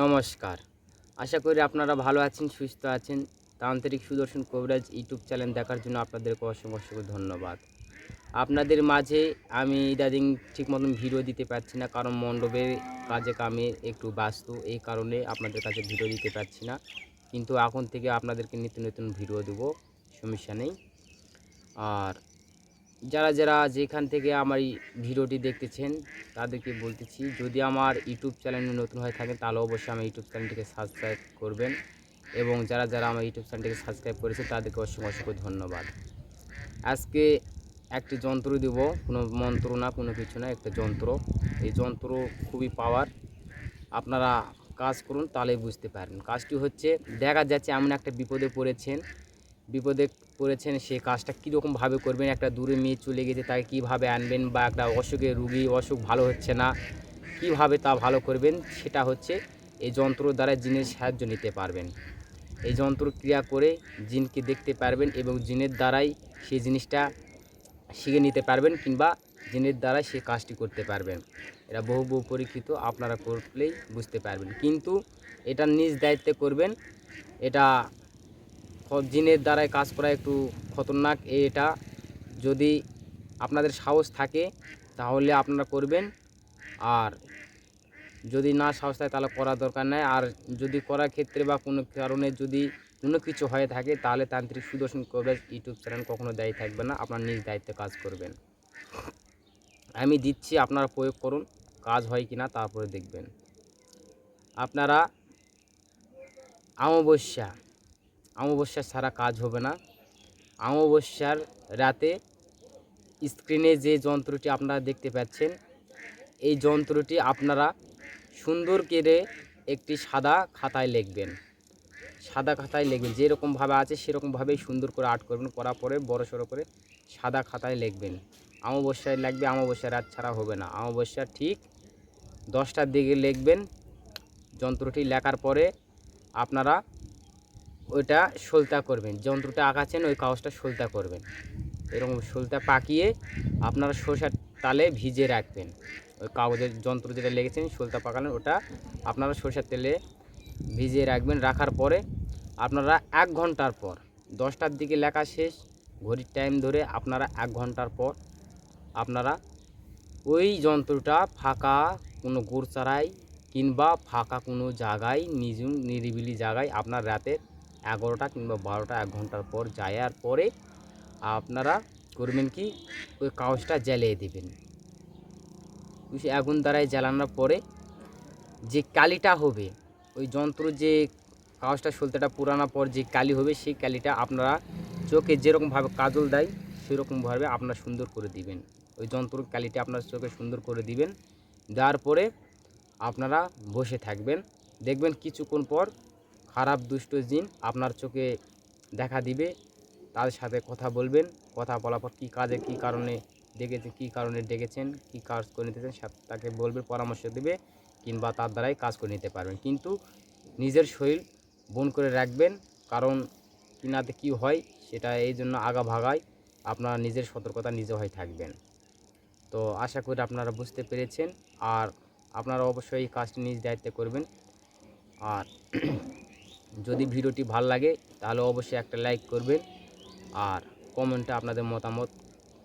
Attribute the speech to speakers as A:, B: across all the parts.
A: নমস্কার। আশা করি আপনারা ভালো আছেন, সুস্থ আছেন। তান্ত্রিক সুদর্শন কবিরাজ ইউটিউব চ্যানেল দেখার জন্য আপনাদেরকে অসংখ্য অসংখ্য ধন্যবাদ। আপনাদের মাঝে আমি ইদাদিং ঠিক মতন ভিডিও দিতে পারছি না, কারণ মণ্ডপের কাজে কামে একটু ব্যস্ত, এই কারণে আপনাদের কাছে ভিডিও দিতে পারছি না। কিন্তু এখন থেকে আপনাদেরকে নিত্য নতুন ভিডিও দেবো, সমস্যা নেই। আর যারা যারা যেখান থেকে আমার এই ভিডিওটি দেখতেছেন, তাদেরকে বলতেছি, যদি আমার ইউটিউব চ্যানেলে নতুন হয়ে থাকেন, তাহলে অবশ্যই আমার ইউটিউব চ্যানেলটিকে সাবস্ক্রাইব করবেন এবং যারা যারা আমার ইউটিউব চ্যানেলটিকে সাবস্ক্রাইব করেছে, তাদেরকে অসংখ্য অসংখ্য ধন্যবাদ। আজকে একটি যন্ত্র দেব, কোনো মন্ত্র না, কোনো কিছু না, একটা যন্ত্র। এই যন্ত্র খুবই পাওয়ার আপনারা কাজ করুন, তাহলেই বুঝতে পারেন। কাজটি হচ্ছে, দেখা যাচ্ছে এমন একটা বিপদে পড়েছেন বিপদে পড়েছেন, সে কাজটা কীরকমভাবে করবেন? একটা দূরে মেয়ে চলে গেছে, তাকে কীভাবে আনবেন? বা একটা অসুখে রুগী, অসুখ ভালো হচ্ছে না, কীভাবে তা ভালো করবেন? সেটা হচ্ছে এই যন্ত্র দ্বারা জিনের সাহায্য নিতে পারবেন। এই যন্ত্র ক্রিয়া করে জিনকে দেখতে পারবেন এবং জিনের দ্বারাই সেই জিনিসটা শিখে নিতে পারবেন কিংবা জিনের দ্বারাই সে কাজটি করতে পারবেন। এটা বহু বহু পরীক্ষিত, আপনারা করলেই বুঝতে পারবেন। কিন্তু এটা নিজ দায়িত্বে করবেন, এটা জিনের দ্বারাই কাজ করা একটু খতরনাক এটা। যদি আপনাদের সাহস থাকে, তাহলে আপনারা করবেন। আর যদি না সাহস থাকে, তাহলে করার দরকার নেই। আর যদি করার ক্ষেত্রে বা কোনো কারণে যদি কোনো কিছু হয়ে থাকে, তাহলে তান্ত্রিক সুদর্শন কবিরাজ ইউটিউব চ্যানেল কখনো দায়ী থাকবে না। আপনার নিজ দায়িত্বে কাজ করবেন। আমি দিচ্ছি, আপনারা প্রয়োগ করুন, কাজ হয় কি না তারপরে দেখবেন। আপনারা অমাবস্যা অমাবস্যা ছাড়া কাজ হবে না। অমাবস্যার রাতে স্ক্রিনে যে যন্ত্রটি আপনারা দেখতে পাচ্ছেন, এই যন্ত্রটি আপনারা সুন্দর করে একটি সাদা খাতায় লিখবেন। সাদা খাতায় লিখবেন, যেরকমভাবে আছে সেরকমভাবেই সুন্দর করে আর্ট করবেন, করার পরে বড় সড়ো করে সাদা খাতায় লিখবেন। অমাবস্যায় লাগবে, অমাবস্যা রাত ছাড়া হবে না। অমাবস্যা ঠিক দশটার দিকে লিখবেন। যন্ত্রটি লেখার পরে আপনারা ওইটা সলতা করবেন। যন্ত্রটা আঁকাচ্ছেন ওই কাগজটা সলতা করবেন। এরকম সলতা পাকিয়ে আপনারা সরষার তালে ভিজে রাখবেন। ওই কাগজের যন্ত্র যেটা লেগেছেন, সলতা পাকালেন ওটা আপনারা সরষের তেলে ভিজিয়ে রাখবেন। রাখার পরে আপনারা এক ঘণ্টার পর, দশটার দিকে লেখা শেষ, ঘড়ির টাইম ধরে আপনারা এক ঘণ্টার পর আপনারা ওই যন্ত্রটা ফাঁকা কোনো গোড়চারায় কিংবা ফাঁকা কোনো জায়গায়, নিজুম নিরিবিলি জায়গায় আপনার রাতের এগারোটা কিংবা বারোটা, এক ঘণ্টার পর যাওয়ার পরে আপনারা করবেন কি? ওই কাগজটা জ্বালিয়ে দেবেন। ওই আগুন দ্বারাই জ্বালানোর পরে যে কালিটা হবে, ওই যন্ত্র যে কাগজটা সলতেটা পুরানোর পর যে কালি হবে, সেই কালিটা আপনারা চোখে যেরকমভাবে কাজল দেয়, সেরকমভাবে আপনারা সুন্দর করে দিবেন। ওই যন্ত্র কালিটা আপনার চোখে সুন্দর করে দিবেন। দেওয়ার পরে আপনারা বসে থাকবেন। দেখবেন কিছুক্ষণ পর খারাপ দুষ্ট জিন আপনার চোখে দেখা দিবে তাদের সাথে কথা বলবেন, কথা বলার পর কী কাজে, কী কারণে ডেকেছে, কী কারণে ডেকেছেন, কী কাজ করে নিতেছেন তাকে বলবে, পরামর্শ দেবে, কিংবা তার দ্বারাই কাজ করে নিতে পারবেন। কিন্তু নিজের শরীর বন করে রাখবেন, কারণ কিনাতে কী হয়, সেটা এই জন্য আগা ভাগায় আপনারা নিজের সতর্কতা নিজে হয়ে থাকবেন। তো আশা করি আপনারা বুঝতে পেরেছেন, আর আপনারা অবশ্যই এই কাজটি নিজ দায়িত্বে করবেন। আর যদি ভিডিওটি ভালো লাগে, তাহলে অবশ্যই একটা লাইক করবেন আর কমেন্টে আপনাদের মতামত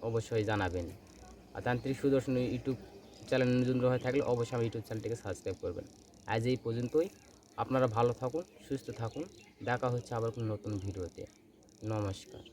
A: অবশ্যই জানাবেন। আর তান্ত্রিক সুদর্শন ইউটিউব চ্যানেল নতুন হয়ে থাকলে অবশ্যই আমি ইউটিউব চ্যানেলটিকে সাবস্ক্রাইব করবেন। আজ এই পর্যন্তই। আপনারা ভালো থাকুন, সুস্থ থাকুন। দেখা হচ্ছে আবার কোনো নতুন ভিডিওতে। নমস্কার।